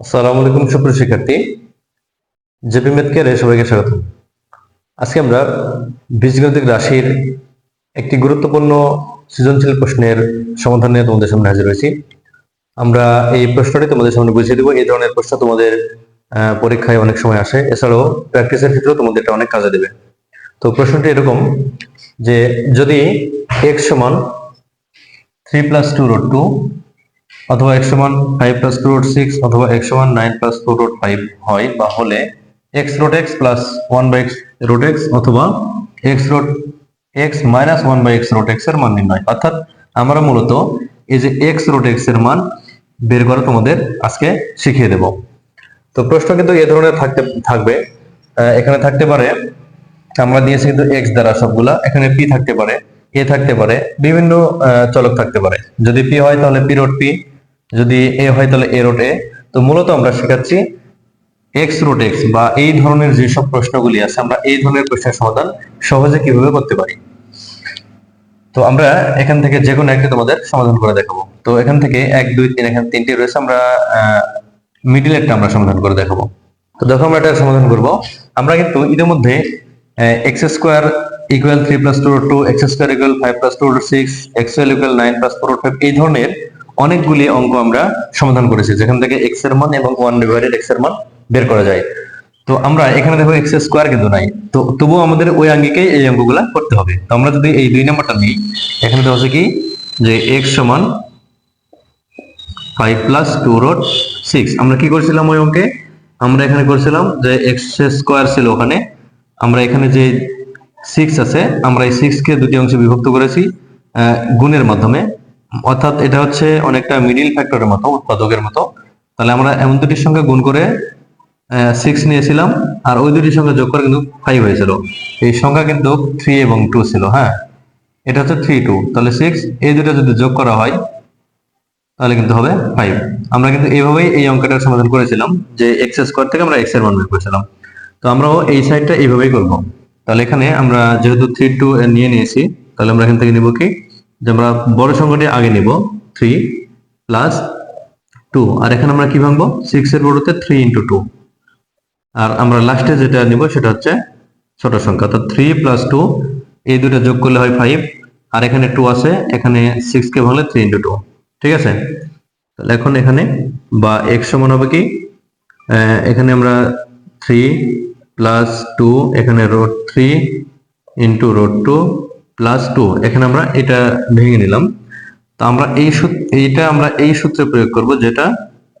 আসসালামু আলাইকুম সুপ্রিয় শিক্ষার্থী। জেপি মেথকেরে সবাইকে স্বাগত। আজকে আমরা বীজগণিতিক রাশির একটি গুরুত্বপূর্ণ সৃজনশীল প্রশ্নের সমাধান নিয়ে তোমাদের সামনে হাজির হয়েছি। আমরা এই প্রশ্নটি তোমাদের সামনে বুঝিয়ে দেবো। এই ধরনের প্রশ্ন তোমাদের পরীক্ষায় অনেক সময় আসে। এছাড়াও প্র্যাকটিসের ক্ষেত্রেও তোমাদের এটা অনেক কাজে দেবে। তো প্রশ্নটি এরকম যে যদি এক্স সমান three plus two root two অথবা এক্স সমান five plus two root six অথবা এক্স সমান nine plus two root five হয় বা হলে x root x plus one by x root x অথবা x root x minus one by x root এক্সের মান নির্ণয়। অর্থাৎ আমরা মূলত এই যে এক্স রুট এক্সের মান বের করা তোমাদের আজকে শিখিয়ে দেব। তো প্রশ্ন কিন্তু এ ধরনের থাকতে, থাকবে। এখানে থাকতে পারে, আমরা দিয়েছি কিন্তু এক্স দ্বারা সবগুলা। এখানে পি থাকতে পারে এ থাকতে পারে, বিভিন্ন চলক থাকতে পারে। যদি পি হয় তাহলে পি রোড পি যদি এ হয় তাহলে এ রোড এ, তো মূলত আমরা শেখাচ্ছি এক্স রোড এক্স বা এই ধরনের যেসব প্রশ্নগুলি আছে, আমরা এই ধরনের প্রশ্নের সমাধান সহজে কীভাবে করতে পারি? তো আমরা এখান থেকে যে কোনো একটি তোমাদের সমাধান করে দেখাবো। তো এখান থেকে এক, দুই, তিন, এখানে তিনটি রয়েছে, আমরা মিডিল একটা আমরা সমাধান করে দেখাবো। তো দেখো আমরা এটা সমাধান করব। আমরা কিন্তু ইতিমধ্যে x square equal three plus two two x square equal five plus two six x equal nine plus four five এই ধরনের অনেকগুলি অঙ্ক আমরা সমাধান করেছি। যেখান থেকে এক্সের মান এবং ওয়ান ডিভাইডেড এক্সের মান বের করা যায়। তো আমরা এখানে দেখো এক্স স্কোয়ার কিন্তু নাই। তো তবুও আমাদের ওই আঙ্গিকেই এই অঙ্কগুলা করতে হবে। তো আমরা যদি এই দুই নাম্বারটা নিই, এখানে তো হচ্ছে কি? যে এক্স সমান five plus two root six আমরা কি করছিলাম ওই অঙ্কে? আমরা এখানে করছিলাম যে এক্স স্কোয়ার ছিল ওখানে। আমরা এখানে যে সিক্স আছে, আমরা এই সিক্স কে দুটি অংশে বিভক্ত করেছি গুণের মাধ্যমে। অর্থাৎ এটা হচ্ছে অনেকটা মিডিল ফ্যাক্টরের মতো, উৎপাদকের মতো। তাহলে আমরা এমন দুটির সঙ্গে গুণ করে সিক্স নিয়েছিলাম, আর ওই দুটির সঙ্গে যোগ করে কিন্তু ফাইভ হয়েছিল। এই সংখ্যা কিন্তু থ্রি এবং টু ছিল হ্যাঁ? এটা হচ্ছে থ্রি টু তাহলে সিক্স এই দুটো যদি যোগ করা হয়, তাহলে কিন্তু হবে ফাইভ আমরা কিন্তু এইভাবেই এই অঙ্কটার সমাধান করেছিলাম, যে এক্স স্কোয়ার থেকে আমরা এক্সের মান বের করেছিলাম। তো আমরাও এই সাইডটা এইভাবেই করব। তাহলে এখানে আমরা যেহেতু থ্রি টু নিয়ে নিয়েছি, তাহলে আমরা এখান থেকে নিব কি? যে আমরা বড় সংখ্যাটি আগে নিব থ্রি প্লাস টু আর এখানে আমরা কি ভাঙবো? সিক্স এর বড়তে থ্রি ইন্টু টু আর আমরা লাস্টে যেটা নিব সেটা হচ্ছে ছোট সংখ্যা। অর্থাৎ থ্রি প্লাস টু এই দুটো যোগ করলে হয় ফাইভ আর এখানে টু আছে, এখানে সিক্স কে ভাঙলে থ্রি ইন্টু টু ঠিক আছে? তাহলে এখন এখানে বা এক্স সমান হবে কি? এখানে আমরা থ্রি প্লাস টু এখানে root three into root two plus two এখানে আমরা এটা ভেঙে নিলাম। তো আমরা এই এইটা আমরা এই সূত্রে প্রয়োগ করব যেটা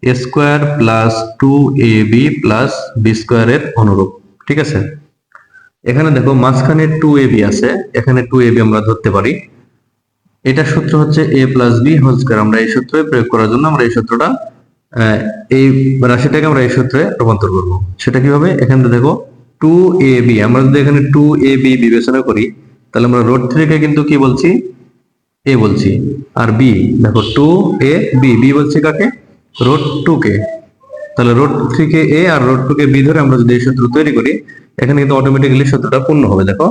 a square plus two a b plus b স্কোয়ারের অনুরূপ, ঠিক আছে? এখানে দেখো মাঝখানে টু এ বি আছে, এখানে টু এ বি আমরা ধরতে পারি। এটা সূত্র হচ্ছে a plus b whole square আমরা এই সূত্রে প্রয়োগ করার জন্য আমরা এই সূত্রটা এই রাশিটাকে আমরা এই সূত্রে রূপান্তর করব। সেটা কীভাবে? এখানে দেখো টু এ বি আমরা যদি এখানে টু এ বি বিবেচনা করি তাহলে আমরা রোড থ্রিকে কিন্তু কি বলছি? এ বলছি। আর বি দেখো টু এ বি বি বলছি কাকে? রোড টু কে। তাহলে রোড থ্রি কে এ আর রোড টু কে বি ধরে আমরা যদি এই সূত্র তৈরি করি, এখানে কিন্তু অটোমেটিক্যালি সূত্রটা পূর্ণ হবে, দেখো।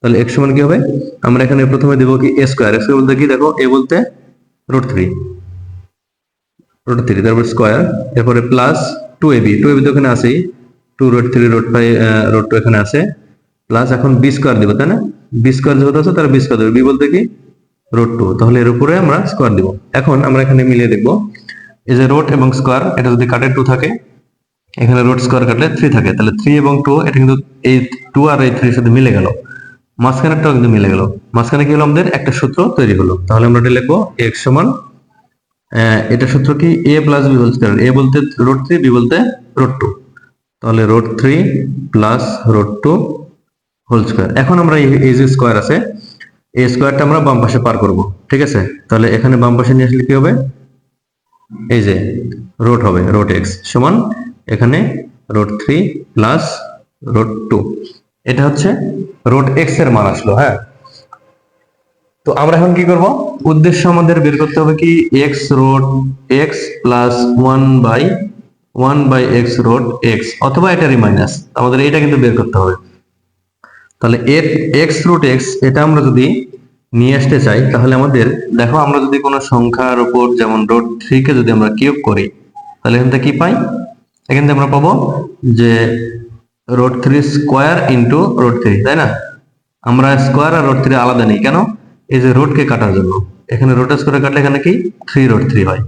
তাহলে এক্স সমান কি হবে? আমরা এখানে প্রথমে দেবো কি এ স্কোয়ার স্কোয়ার বলতে কি? দেখো এ বলতে রোড থ্রি রোড থ্রি তারপর স্কোয়ার এরপরে plus two a b two a b তো এখানে আছেই। Two root three root five root two এখানে আছে। প্লাস এখন বি স্কোয়ার দিব, তাই না? বি স্কোয়ার যেহেতু আছে, তাহলে বি স্কোয়ার দেবো বি বলতে কি? রোড টু তাহলে এর উপরে আমরা স্কোয়ার দিব। এখন আমরা এখানে মিলিয়ে দেখব। এই যে রোড এবং স্কোয়ার এটা যদি কাটে টু থাকে, এখানে রোড স্কোয়ার কাটলে থ্রি থাকে। তাহলে থ্রি এবং টু এটা কিন্তু এই টু আর এই থ্রির সাথে মিলে গেল। মাঝখানেরটাও কিন্তু মিলে গেল। মাঝখানে কি হলো আমাদের? একটা সূত্র তৈরি হলো। তাহলে আমরা এটা লিখব এক্স সমান এটা সূত্র কি? A plus b whole square a বলতে রোড থ্রি বি বলতে রোড টু তাহলে root three plus root two whole square এখন আমরা এই যে স্কোয়ার আছে, এই স্কোয়ারটা আমরা বাম পাশে পার করব, ঠিক আছে? তাহলে এখানে বাম পাশে নিয়ে আসলে কি হবে? এই যে রোড হবে রোড এক্স সমান এখানে root three plus root two এটা হচ্ছে রোড এক্সের মান আসলো হ্যাঁ? তো আমরা এখন কি করব? উদ্দেশ্য আমাদের বের করতে হবে কি? X root x plus one by one by x root x অথবা এটারই মাইনাস আমাদের এটা কিন্তু বের করতে হবে। তাহলে এক্স রুট এক্স এটা আমরা যদি নিয়ে আসতে চাই, তাহলে আমাদের, দেখো আমরা যদি কোনো সংখ্যার উপর যেমন রোড থ্রি কে যদি আমরা কিউব করি, তাহলে এখান থেকে কি পাই? এখান থেকে আমরা পাবো যে root three square into root three তাই না? আমরা স্কোয়ার আর রোড থ্রি আলাদা নেই, কেন? এই যে রোডকে কাটার জন্য। এখানে রোড স্কোয়ার কাটলে এখানে কি? থ্রি রোড থ্রি হয়।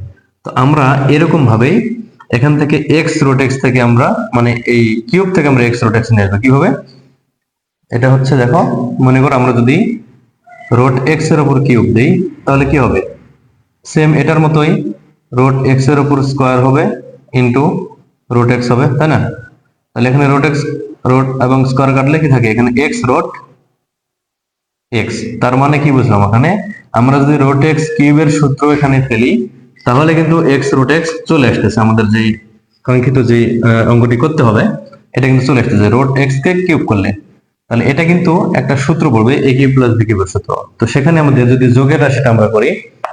তো আমরা এরকম ভাবেই এখান থেকে এক্স রোড এক্স থেকে আমরা মানে এই কিউব থেকে আমরা এক্স রোড এক্স নিয়ে আসব। কীভাবে? এটা হচ্ছে দেখো, মনে করো আমরা যদি রোড এক্সের উপর কিউব দিই, তাহলে কি হবে? সেম এটার মতোই রোড এক্সের উপর স্কোয়ার হবে ইন্টু রোড এক্স হবে, তাই না? তাহলে এখানে রোড এক্স রোড এবং স্কোয়ার কাটলে কি থাকে? এখানে এক্স রোড এক্স তার মানে কি বুঝলাম এখানে আমরা যদি রোড এক্স কিউবের সূত্র এখানে ফেলি, তাহলে কিন্তু এক্স রোড এক্স চলে আসতেছে, আমাদের যে কাঙ্ক্ষিত যে অঙ্কটি করতে হবে, এটা কিন্তু চলে আসতেছে। রোড এক্স কে কিউব করলে। তাহলে এটা কিন্তু একটা সূত্র পড়বে এ কিউব প্লাস বি কিউবের সূত্র। তো সেখানে আমাদের যদি যোগের রাশিটা আমরা করি,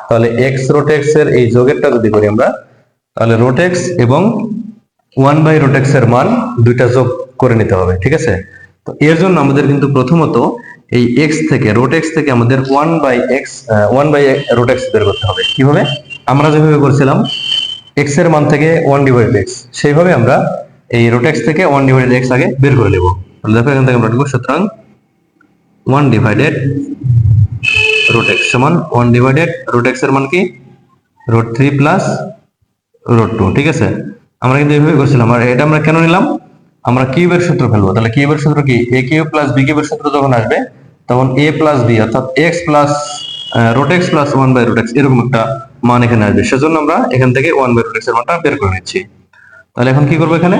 তাহলে এক্স রোড এক্সের এই যোগেরটা যদি করি আমরা, তাহলে রোটেক্স এবং ওয়ান বাই রোটেক্স এর মান দুইটা যোগ করে নিতে হবে, ঠিক আছে? তো এর জন্য আমাদের কিন্তু প্রথমত এই এক্স থেকে রোটেক্স থেকে আমাদের one by x one by root x বের করতে হবে। কীভাবে আমরা যেভাবে করছিলাম এক্সের মান থেকে ওয়ান ডিভাইডেড এক্স সেইভাবে আমরা এই রোটেক্স থেকে ওয়ান ডিভাইডেড এক্স আগে বের করে নেব। তাহলে দেখো এখান থেকে আমরা সুতরাং ওয়ান ডিভাইডেড রোট এক্স সমান ওয়ান ডিভাইডেড রোট এক্স মান কি? Root three plus root two ঠিক আছে? আমরা কিন্তু এইভাবে করছিলাম, আর এটা আমরা কেন নিলাম? আমরা কিউবের সূত্র ফেলব, তাহলে কিউবের সূত্র কি? এ কিউব প্লাস বি কিউবের সূত্র যখন আসবে, তখন এ প্লাস বি অর্থাৎ x plus root x plus one by root x এরকম একটা মান এখানে আসবে। সেজন্য আমরা এখান থেকে ওয়ান বাই রোট এক্স মানটা বের করে নিচ্ছি। তাহলে এখন কি করব এখানে?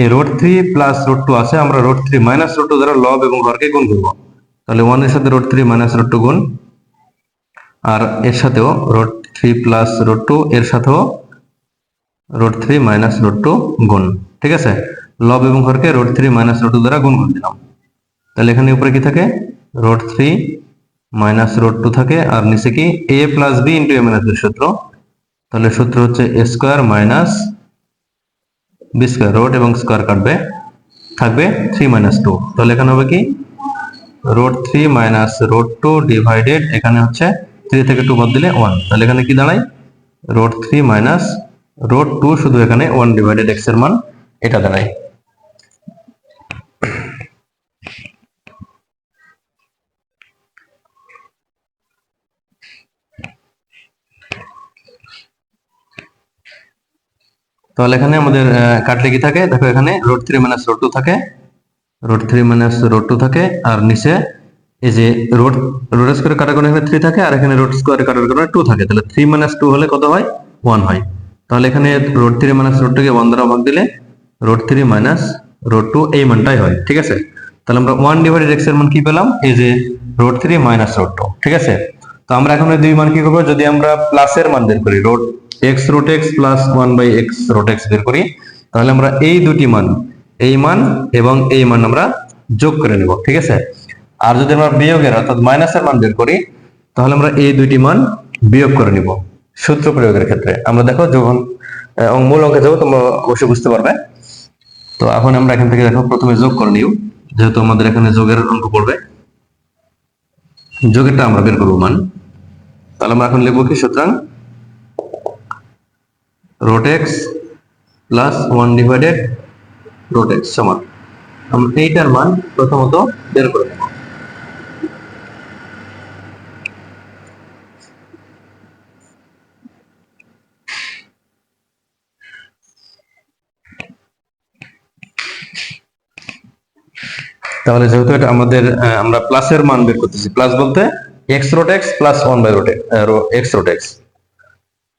এই root three plus root two আছে, আমরা root three minus root two দ্বারা লব এবং হরকে গুণ করব। তাহলে ওয়ানের সাথে root three minus root two গুণ, আর এর সাথেও root three plus root two এর সাথেও root three minus root two গুণ, ঠিক আছে? লব এবং হরকে root three minus root two দ্বারা গুণ করে দিলাম। তাহলে এখানে উপরে কি থাকে? Root three minus root two থাকে, আর নিচে কি? A plus b into a b সূত্র। তাহলে সূত্র হচ্ছে a square minus b square root এবং স্কোয়ার কাটবে, থাকবে থ্রি মাইনাস টু তাহলে এখানে হবে কি? Root three minus root two divided এখানে হচ্ছে থ্রি থেকে টু বাদ দিলে ওয়ান তাহলে এখানে কি দাঁড়ায়? Root three minus root two শুধু এখানে ওয়ান ডিভাইডেড এক্সের মান, এটা দাঁড়ায়। তাহলে এখানে আমাদের কাটলে কি থাকে। দেখো এখানে root three minus root two থাকে। Root three minus root two থাকে। আর নিচে এই যে রোড রোড স্কোয়ার কাটার কারণে থ্রি থাকে, আর এখানে রোড স্কোয়ার কাটার কারণে টু থাকে। তাহলে থ্রি মাইনাস টু হলে কত হয়? ওয়ান হয়। তাহলে এখানে রোড থ্রি মাইনাস রোড টুকে ওয়ান দ্বারা ভাগ দিলে root three minus root two এই মানটাই হয়। ঠিক আছে? তাহলে আমরা ওয়ান ডিভাইডেড এক্সের মান কি পেলাম? এই যে root three minus root two ঠিক আছে? তো আমরা এখন দুই মান কি করব? যদি আমরা প্লাসের মান বের করি root x root x plus one by x root x বের করি, তাহলে আমরা এই দুটি মান, এই মান এবং এই মান আমরা যোগ করে নেব, ঠিক আছে? আর যদি আমরা বিয়োগের অর্থাৎ মাইনাসের মান বের করি, তাহলে আমরা এই দুইটি মান বিয়োগ করে নিব, সূত্র প্রয়োগের ক্ষেত্রে। আমরা দেখো যখন মূল অঙ্কে যাব, তোমরা অবশ্যই বুঝতে পারবে। তো এখন আমরা এখান থেকে দেখো, প্রথমে যোগ করে নিও, যেহেতু আমাদের এখানে যোগের অঙ্ক পড়বে। যোগেরটা আমরা বের করব মান। তাহলে আমরা এখন লিখব কি সুতরাং root x plus one divided root সমান। আমরা এইটার মান প্রথমত বের করে তাহলে যেহেতু এটা আমাদের আমরা প্লাসের মান বের করতেছি প্লাস বলতে x root x plus one by root x root x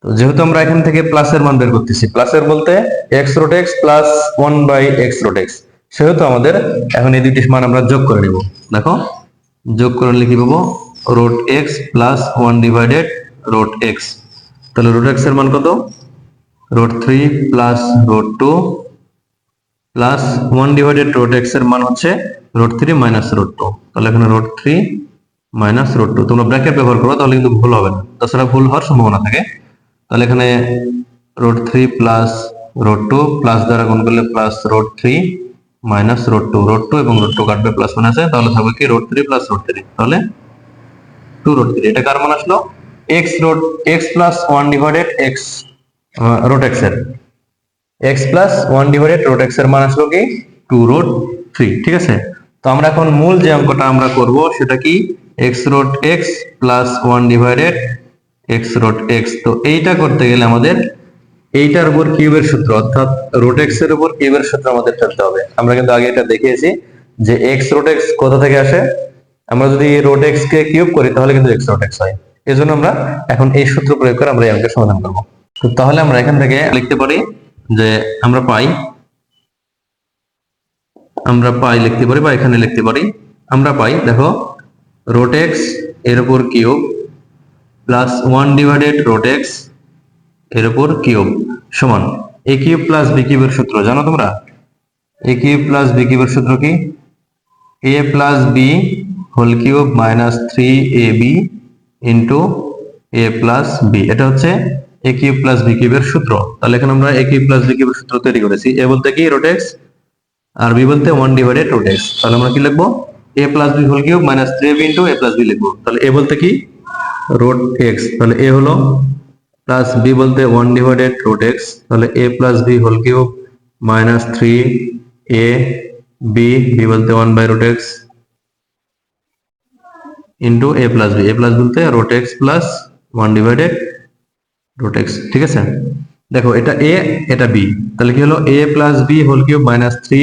তো যেহেতু আমরা এখান থেকে প্লাসের মান বের করতেছি প্লাসের বলতে x root x plus one by x root x সেহেতু আমাদের এখন এই দুইটি মান আমরা যোগ করে নিব। দেখো, যোগ করে নিলে কি পাবো? Root x plus one divided root x তাহলে রোট এক্সের মান কত? Root three plus root two plus one divided root এক্সের মান হচ্ছে root three minus root two তাহলে এখানে root three minus root two তোমরা ব্র্যাকেট ব্যবহার করো, তাহলে কিন্তু ভুল হবে না। তাছাড়া ভুল হওয়ার সম্ভাবনা থাকে। তাহলে এখানে root three plus root two plus দ্বারা গুণ করলে plus root three minus root two root two এবং রোড টু কাটবে প্লাস মানে আছে, তাহলে থাকবে কি root three plus root three তাহলে টু রোড থ্রি এটা কার মান আসলো? X root x plus one divided x root এক্সের। X plus one divided root এক্সের মান আসলো কি? টু রোড থ্রি ঠিক আছে? তো আমরা এখন মূল যে অঙ্কটা আমরা করব, সেটা কি? X root x plus one divided x root x তো এইটা করতে গেলে আমাদের এইটার উপর কিউবের সূত্র, অর্থাৎ রোট এক্সের উপর কিউবের সূত্র আমাদের ফেলতে হবে। আমরা কিন্তু আগে এটা দেখিয়েছি যে এক্স রোট এক্স কোথা থেকে আসে? আমরা যদি রোট এক্স কে কিউব করি, তাহলে কিন্তু এক্স রোট এক্স হয়। এজন্য আমরা এখন এই সূত্র প্রয়োগ করে আমরা এই সমাধান করব। তো তাহলে আমরা এখান থেকে লিখতে পারি যে আমরা পাই আমরা পাই লিখতে পারি বা এখানে লিখতে পারি। আমরা পাই, দেখো রোট এক্সের উপর cube plus one divided root এক্সের উপর কিউব সমান এ কিউব প্লাস বি কিউবের সূত্র, জানো তোমরা? এ কিউব প্লাস বি কিউবের সূত্র কি? A plus B whole cube minus three A B into A plus B এটা হচ্ছে এ কিউব প্লাস বি কিউবের সূত্র। তাহলে এখানে আমরা এ কিউব প্লাস বি কিউবের সূত্র তৈরি করেছি। এ বলতে কি? রোটেক্স আর বি বলতে ওয়ান ডিভাইডেড রোটেক্স তাহলে আমরা কি লিখব? A plus B whole cube minus three B into A plus B লিখব। তাহলে এ বলতে কি? রোট এক্স তাহলে এ হলো প্লাস বি বলতে ওয়ান ডিভাইডেড রোট এক্স তাহলে A plus B whole cube minus three A B B বলতে one by root x into A plus B A plus বলতে root x plus one divided root x ঠিক আছে? দেখো, এটা এ এটা B তাহলে কি হলো? A plus B whole cube minus three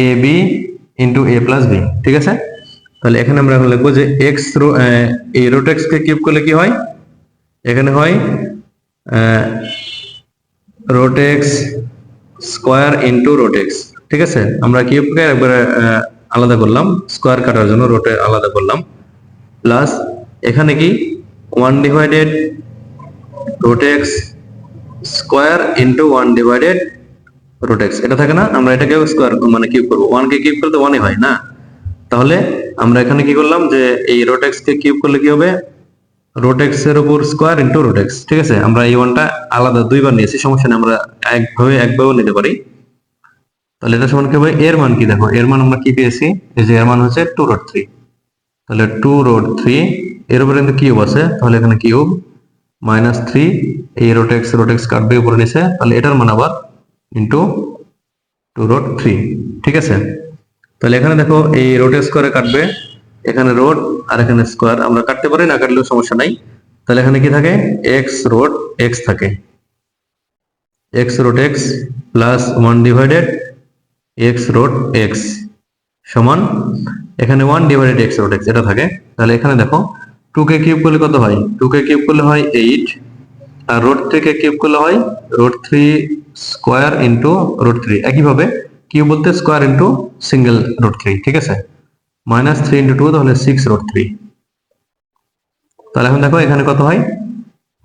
A B into A plus B ঠিক আছে? তাহলে এখানে আমরা এখন লিখব যে এক্স এই রোট এক্স কে কিউব করলে কি হয়? এখানে হয় root x square into root x ঠিক আছে? আমরা কিউবকে একবারে আলাদা করলাম স্কোয়ার কাটার জন্য রোটে আলাদা করলাম। প্লাস এখানে কি? One divided root x square into one divided root x এটা থাকে না? আমরা এটাকে স্কোয়ার মানে কিউব করব। ওয়ান কে কিউব করলে তো ওয়ানই হয়, না? তাহলে আমরা এখানে কি করলাম যে এই রোট এক্স কে কিউব করলে কি হবে? রোট এর উপর স্কোয়ার ইন্টু রোট এক্স ঠিক আছে? আমরা এই ওয়ানটা আলাদা দুইবার নিয়েছি, সমস্যা নেই, আমরা একভাবে, একভাবেও নিতে পারি। তাহলে এটা সমান কি হবে? এর মান কি দেখো? এর মান আমরা কি পেয়েছি? এই যে এর মান হচ্ছে টু রোড থ্রি তাহলে টু রোড থ্রি এর উপরে কিন্তু কিউব আছে। তাহলে এখানে কিউব মাইনাস থ্রি এই রোট এক্স এক্স কাটবে, উপরে নিচে। তাহলে এটার মান আবার ইন্টু টু রোড থ্রি ঠিক আছে? তাহলে এখানে দেখো এই রোড স্কোয়ারে কাটবে, এখানে রোড আর এখানে স্কোয়ার আমরা কাটতে পারি, না কাটলেও সমস্যা নাই। তাহলে এখানে কি থাকে? এক্স রোড এক্স থাকে। X root x plus one divided x root x সমান এখানে one divided x root x এটা থাকে। তাহলে এখানে দেখো টু কে কিউব করলে কত হয়? টু কে কিউব করলে হয় এইট আর রোড থ্রি কে কিউব করলে হয় root three square into root three একইভাবে কিউব বলতে square into single root three ঠিক আছে? মাইনাস থ্রি ইন্টু টু তাহলে সিক্স রোড থ্রি তাহলে এখন দেখো এখানে কত হয়?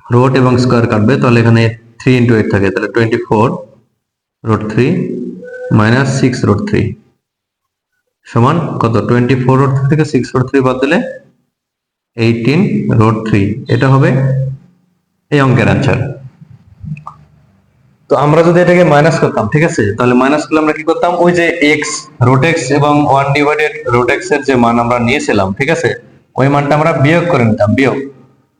রোড এবং স্কোয়ার কাটবে, তাহলে এখানে থ্রি ইন্টু এইট থাকে, তাহলে twenty four root three minus six root three সমান কত? টোয়েন্টি ফোর রোড থেকে সিক্স রোড থ্রি বাদ দিলে এইটিন রোড থ্রি এটা হবে এই অঙ্কের অ্যান্সার তো আমরা যদি এটাকে মাইনাস করতাম, ঠিক আছে? তাহলে মাইনাস করলে আমরা কি করতাম? ওই যে এক্স রোটেক্স এবং ওয়ান ডিভাইডেড রোটেক্স এর যে মান আমরা নিয়েছিলাম, ঠিক আছে? ওই মানটা আমরা বিয়োগ করে নিতাম, বিয়োগ।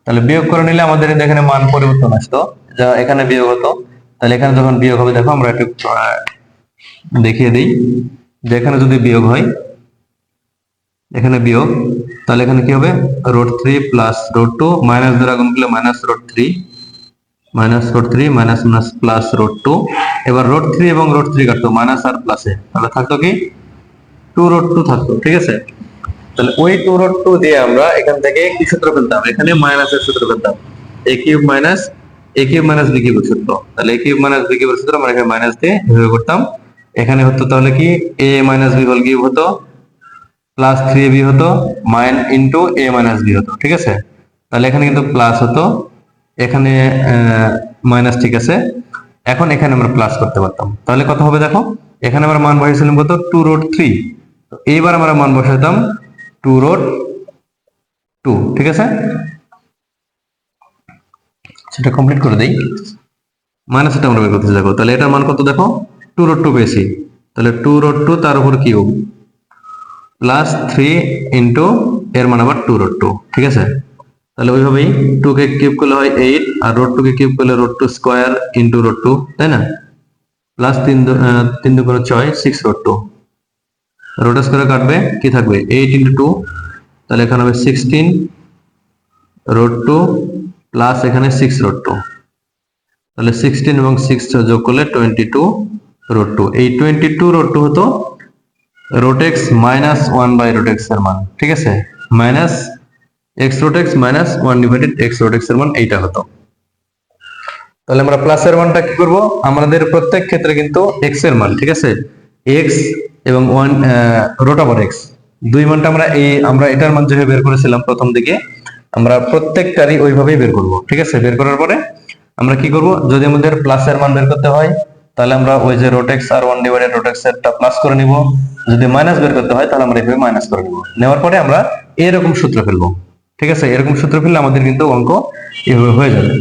তাহলে বিয়োগ করে নিলে আমাদের এখানে মান পরিবর্তন আসতো। যা এখানে বিয়োগ হতো। তাহলে এখানে যখন বিয়োগ হবে, দেখো আমরা একটু দেখিয়ে দিই। যে এখানে যদি বিয়োগ হয়, এখানে বিয়োগ, তাহলে এখানে কি হবে? Root three plus root two minus দ্বারা গুণ করলে minus root three minus root three minus minus plus root two এবার রোড থ্রি এবং রোড থ্রি কাটতো মাইনাস আর প্লাসে তাহলে থাকতো কি? টু রোড টু থাকতো, ঠিক আছে? তাহলে ওই টু রোড টু দিয়ে আমরা এখান থেকে কি সূত্র ফেলতাম? এখানে মাইনাসের সূত্র ফেলতাম। A cube minus A cube minus B কিউবের সূত্র। তাহলে এ কিউব মাইনাস বি কিউবের সূত্র আমরা এখানে মাইনাস দিয়ে এভাবে করতাম। এখানে হতো তাহলে কি? A minus B whole cube হতো প্লাস থ্রি বি হতো mine into A minus B হতো, ঠিক আছে? তাহলে এখানে কিন্তু প্লাস হতো। এখানে মাইনাস ঠিক আছে। এখন এখানে আমরা প্লাস করতে পারতাম। তাহলে কত হবে দেখো? এখানে আমরা মান বসাইছিলাম কত? টু রোড থ্রি এইবার আমরা মান বসাইতাম টু রোড টু ঠিক আছে? সেটা কমপ্লিট করে দেই। মাইনাস এটা আমরা বের করতে দেখো। তাহলে এটার মান কত দেখো? টু রোড টু পেয়েছি। তাহলে টু রোড টু তার উপর কিউব প্লাস থ্রি ইন্টু এর মান আবার টু রোড টু ঠিক আছে? তাহলে ওইভাবেই টু কে কিউব করলে হয় এইট আর রোড টু কে কিউব করলে root two square into root two তাই না? প্লাস তিন দু- তিন দুগুণ ছয় সিক্স রোড টু রোড স্কোয়ারে কাটবে, কি থাকবে? এইট ইন্টু টু তাহলে এখানে হবে সিক্সটিন রোড টু প্লাস এখানে সিক্স রোড টু তাহলে সিক্সটিন এবং সিক্স যোগ করলে টোয়েন্টি টু রোড টু এই টোয়েন্টি টু রোড টু হতো root x minus one by root x এর মান, ঠিক আছে? Minus x root x minus one divided x root x এর মান এইটা হতো। তাহলে আমরা প্লাসের মানটা কি করব? আমাদের প্রত্যেক ক্ষেত্রে কিন্তু এক্সের মান, ঠিক আছে? এক্স এবং ওয়ান রোট ওভার এক্স দুই মানটা আমরা এই, আমরা এটার মান যেভাবে বের করেছিলাম প্রথম দিকে, আমরা প্রত্যেকটারই ওইভাবেই বের করব, ঠিক আছে? বের করার পরে আমরা কি করব? যদি আমাদের প্লাসের মান বের করতে হয়, তাহলে আমরা ওই যে রোটেক্স আর ওয়ান ডিভাইডেড রোটেক্স এরটা প্লাস করে নিব। যদি মাইনাস বের করতে হয়, তাহলে আমরা এইভাবে মাইনাস করে নিব। নেওয়ার পরে আমরা এরকম সূত্র ফেলব। ঠিক আছে? এরকম সূত্র ফেললে আমাদের কিন্তু অঙ্ক এভাবে হয়ে যাবে।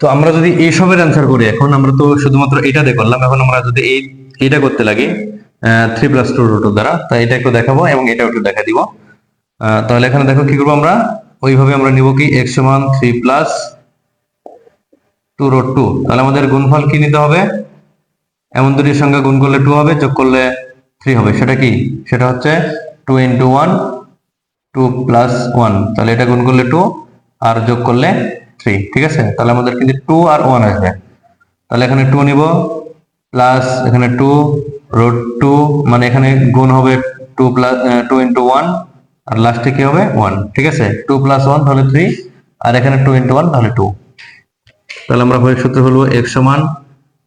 তো আমরা যদি এইসবের অ্যান্সার করি এখন, আমরা তো শুধুমাত্র এটা দিয়ে করলাম। এখন আমরা যদি এই এটা করতে লাগি থ্রি প্লাস টু রুট দ্বারা তাই এটা একটু দেখাবো এবং এটা একটু দেখা দিব। তাহলে এখানে দেখো কি করব আমরা? ওইভাবে আমরা নিব কি? এক্স সমান three plus two root two তাহলে আমাদের গুণফল কি নিতে হবে? এমন দুটির সঙ্গে গুণ করলে টু হবে, যোগ করলে থ্রি হবে। সেটা কি? সেটা হচ্ছে two into one two plus one. তাহলে এটা গুণ করলে টু, আর যোগ করলে থ্রি, ঠিক আছে? তাহলে আমাদের কিন্তু টু আর ওয়ান আসবে। তাহলে এখানে টু নিব, প্লাস এখানে টু রোড টু মানে এখানে গুণ হবে two plus two into one, আর লাস্টে কি হবে ওয়ান, ঠিক আছে? টু প্লাস ওয়ান, তাহলে থ্রি, আর এখানে টু ইন্টু ওয়ান, তাহলে টু। তাহলে আমরা হয়ে সূত্র হলো এক সমান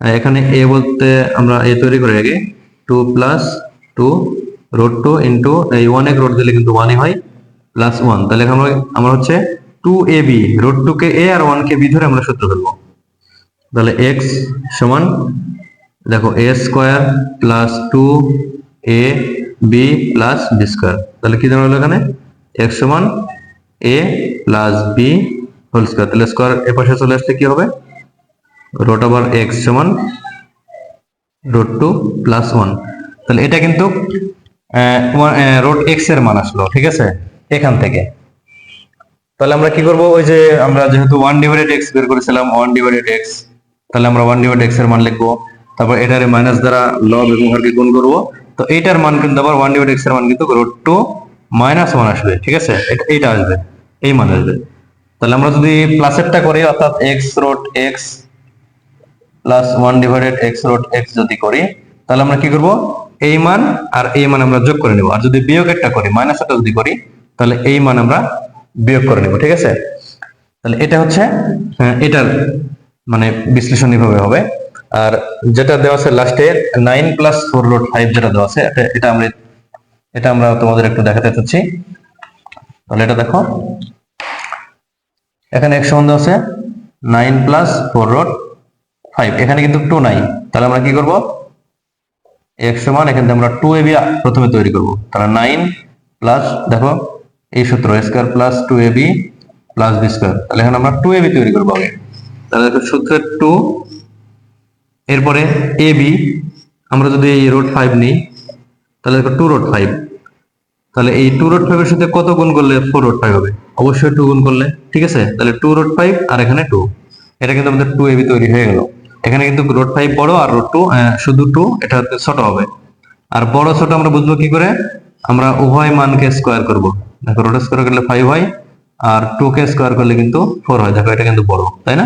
এখানে এ বলতে আমরা এ তৈরি করে আগে, two plus two root two into, এই ওয়ান এক রোড দিলে কিন্তু ওয়ানই হয়। প্লাস ওয়ান তাহলে আমরা- আমরা হচ্ছে two A B root two কে এ আর ওয়ান কে বি ধরে আমরা সূত্র ফেলব তাহলে এক্স সমান, দেখো A square plus two A B plus B square তাহলে কি দাঁড়াল এখানে? এক্স সমান A plus B whole square তাহলে স্কোয়ার এ পাশে চলে আসলে কি হবে? রোট ওভার এক্স সমান রোড টু প্লাস ওয়ান তাহলে এটা কিন্তু রোড এক্সের মান আসলো, ঠিক আছে? এখান থেকে। তাহলে আমরা কি করব? ওই যে আমরা যেহেতু ওয়ান ডিভাইডেড এক্স বের করেছিলাম ওয়ান ডিভাইডেড এক্স তাহলে আমরা ওয়ান ডিভাইডেড এক্সের মান লিখব। তারপর এটারে মাইনাস দ্বারা লব এবং হরকে গুণ করব। তো এইটার মান কিন্তু আবার ওয়ান ডিভাইড এক্সের মান কিন্তু রোড টু মাইনাস ওয়ান আসবে, ঠিক আছে? এটা- আসবে, এই মান আসবে। তাহলে আমরা যদি প্লাসেরটা করি, অর্থাৎ x root x plus one divided x root x যদি করি, তাহলে আমরা কি করব? এই মান আর এই মান আমরা যোগ করে নেব। আর যদি বিয়োগ একটা করি মাইনাস যদি করি তাহলে এই মান আমরা বিয়োগ করে নেব ঠিক আছে? তাহলে এটা হচ্ছে হ্যাঁ, এটার মানে বিশ্লেষণ এইভাবে হবে। আর যেটা দেওয়া আছে লাস্টে nine plus four root five যেটা দেওয়া আছে এটা- আমরা এটা আমরা তোমাদের একটু দেখাতে চাচ্ছি। তাহলে এটা দেখো এখানে এক সমান দেওয়া আছে nine plus four root five এখানে কিন্তু টু নাই। তাহলে আমরা কি করব? এক সমান এখান থেকে আমরা টু এ প্রথমে তৈরি করব। তাহলে নাইন প্লাস দেখো এই সূত্র square plus two A B plus B square তাহলে এখানে আমরা টু এ বি তৈরি করব আগে। তাহলে সূত্রের টু এরপরে এ বি আমরা যদি এই রোড ফাইভ নিই, তাহলে টু রোড ফাইভ তাহলে এই টু রোড ফাইভের সাথে কত গুণ করলে ফোর রোড ফাইভ হবে? অবশ্যই টু গুণ করলে, ঠিক আছে? তাহলে টু রোড ফাইভ আর এখানে টু এটা কিন্তু আমাদের টু এবি তৈরি হয়ে গেল। এখানে কিন্তু রোড ফাইভ বড় আর রোড টু শুধু টু এটা ছোট হবে। আর বড় ছোট আমরা বুঝব কি করে? আমরা উভয় মানকে স্কোয়ার করব। দেখো রোড স্কোয়ার করলে ফাইভ হয়, আর টু কে স্কোয়ার করলে কিন্তু ফোর হয়। দেখো এটা কিন্তু বড়, তাই না?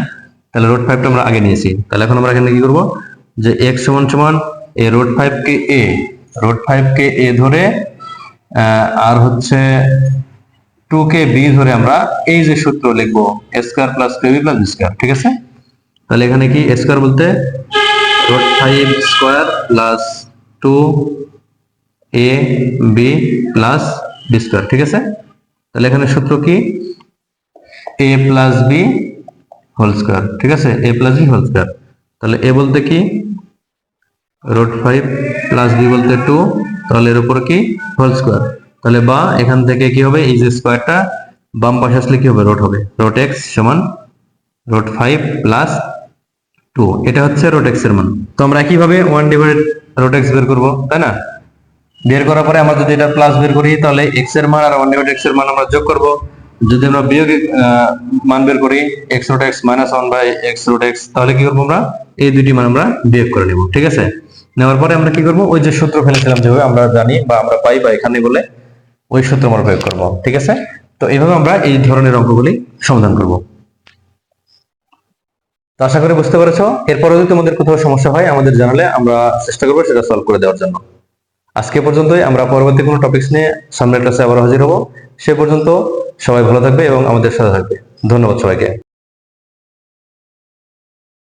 তাহলে রোড ফাইভটা আমরা আগে নিয়েছি। তাহলে এখন আমরা এখানে কি করব? যে এক্স সমান সমান এ রোড ফাইভ কে এ রোড ফাইভ কে এ ধরে আর হচ্ছে টু কে বি ধরে আমরা এই যে সূত্র লিখব square plus two B plus square ঠিক আছে? তাহলে এখানে কি স্কোয়ার বলতে? Root five square plus two A B plus B square ঠিক আছে? তাহলে এখানে সূত্র কি? A plus B whole square ঠিক আছে? A plus B whole square তাহলে এ বলতে কি? রোড ফাইভ প্লাস বি বলতে টু তাহলে এর উপর কি? হোল স্কোয়ার তাহলে বা এখান থেকে কি হবে? এই যে স্কোয়ারটা বাম পাশে আসলে কি হবে? রোড হবে। রোড এক্স সমান রোড ফাইভ প্লাস টু এটা হচ্ছে রোড এক্সের মান। তো আমরা কীভাবে ওয়ান ডিভাইড রোড এক্স বের করব? তাই না? বের করার পরে আমরা যদি এটা প্লাস বের করি, তাহলে এক্সের মান আর ওয়ান ডিভাইড এক্সের মান আমরা যোগ করব। যদি আমরা বিয়োগ মান বের করি x root x minus one by x root x তাহলে কি করব আমরা? এই দুটি মান আমরা বিয়োগ করে নেব, ঠিক আছে? নেওয়ার পরে আমরা কি করব? ওই যে সূত্র ফেলেছিলাম যেভাবে আমরা জানি বা আমরা পাই বা এখানে বলে, ওই সূত্র আমরা প্রয়োগ করব, ঠিক আছে? তো এইভাবে আমরা এই ধরনের অঙ্কগুলি সমাধান করব। তো আশা করি বুঝতে পেরেছ। এরপরে যদি তোমাদের কোথাও সমস্যা হয় আমাদের জানালে আমরা চেষ্টা করব সেটা সলভ করে দেওয়ার জন্য। আজকে পর্যন্তই, আমরা পরবর্তী কোনো টপিক্স নিয়ে সামনের ক্লাসে আবার হাজির হব। সে পর্যন্ত সবাই ভালো থাকবে এবং আমাদের সাথে থাকবে। ধন্যবাদ সবাইকে।